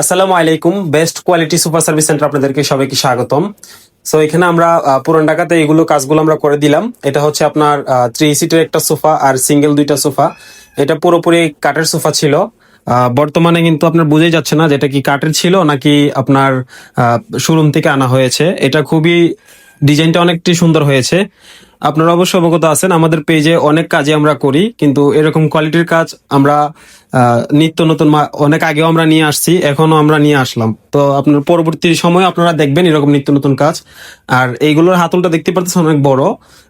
আসসালামু আলাইকুম, best quality super service centre আপনাদেরকে সবাইকে স্বাগতম। সো এখানে আমরা পুরান ঢাকাতে এগুলো কাজগুলো আমরা করে দিলাম। এটা হচ্ছে আপনার থ্রি সিটের একটা সোফা আর সিঙ্গেল দুইটা সোফা। এটা পুরোপুরি কাঠের সোফা ছিল। বর্তমানে কিন্তু আপনার বুঝেই যাচ্ছে না যে এটা কি কাঠের ছিল নাকি আপনার শোরুম থেকে আনা হয়েছে। এটা খুবই, ডিজাইনটা অনেকটি সুন্দর হয়েছে। আপনারা অবশ্যই অবগত আছেন, আমাদের পেজে অনেক কাজে আমরা করি, কিন্তু এরকম কোয়ালিটির কাজ আমরা নিত্য নতুন অনেক আগেও আমরা নিয়ে আসছি এখনও আমরা নিয়ে আসলাম। তো আপনার পরবর্তী সময় আপনারা দেখবেন এরকম নিত্য নতুন কাজ। আর এইগুলোর হাতলটা দেখতে পাচ্ছেন অনেক বড়,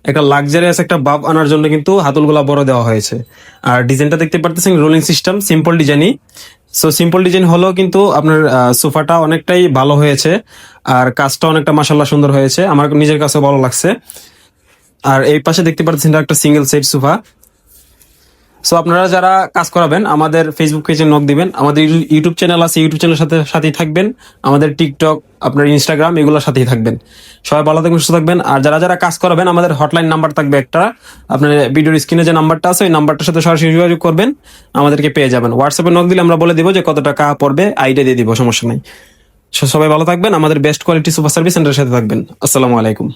একটা লাক্সারিয়াস একটা বাব আনার জন্য কিন্তু হাতলগুলা বড় দেওয়া হয়েছে। আর ডিজাইনটা দেখতে পারতেছেন রোলিং সিস্টেম সিম্পল ডিজাইনই সো সিম্পল ডিজাইন হলেও কিন্তু আপনার সোফাটা অনেকটাই ভালো হয়েছে, আর কাজটা অনেকটা মাসাল্লাহ সুন্দর হয়েছে। আমার নিজের কাছে ভালো লাগছে। আর এই পাশে দেখতে পাচ্ছেন একটা সিঙ্গেল সেট সোফা সো আপনারা যারা কাজ করাবেন, আমাদের ফেসবুক পেজে নক দিবেন, আমাদের ইউটিউব চ্যানেল আছে ইউটিউব চ্যানেলের সাথে, সাথেই থাকবেন। আমাদের টিকটক আপনার ইনস্টাগ্রাম এগুলোর সাথেই থাকবেন। সবাই ভালো থাকবেন, সুস্থ থাকবেন। আর যারা যারা কাজ করাবেন, আমাদের হটলাইন নাম্বার থাকবে একটা। আপনার ভিডিওর স্ক্রিনে যে নাম্বারটা আছে, ওই নাম্বারটার সাথে সরাসরি যোগাযোগ করবেন। আমাদেরকে পেয়ে যাবেন। হোয়াটসঅ্যাপে নক দিলে আমরা বলে দিব যে কত টাকা পড়বে আইডিয়া দিয়ে দিব, সমস্যা নাই। সবাই ভালো থাকবেন, আমাদের বেস্ট কোয়ালিটি সুপার সার্ভিস সেন্টারের সাথে থাকবেন। আসসালামু আলাইকুম।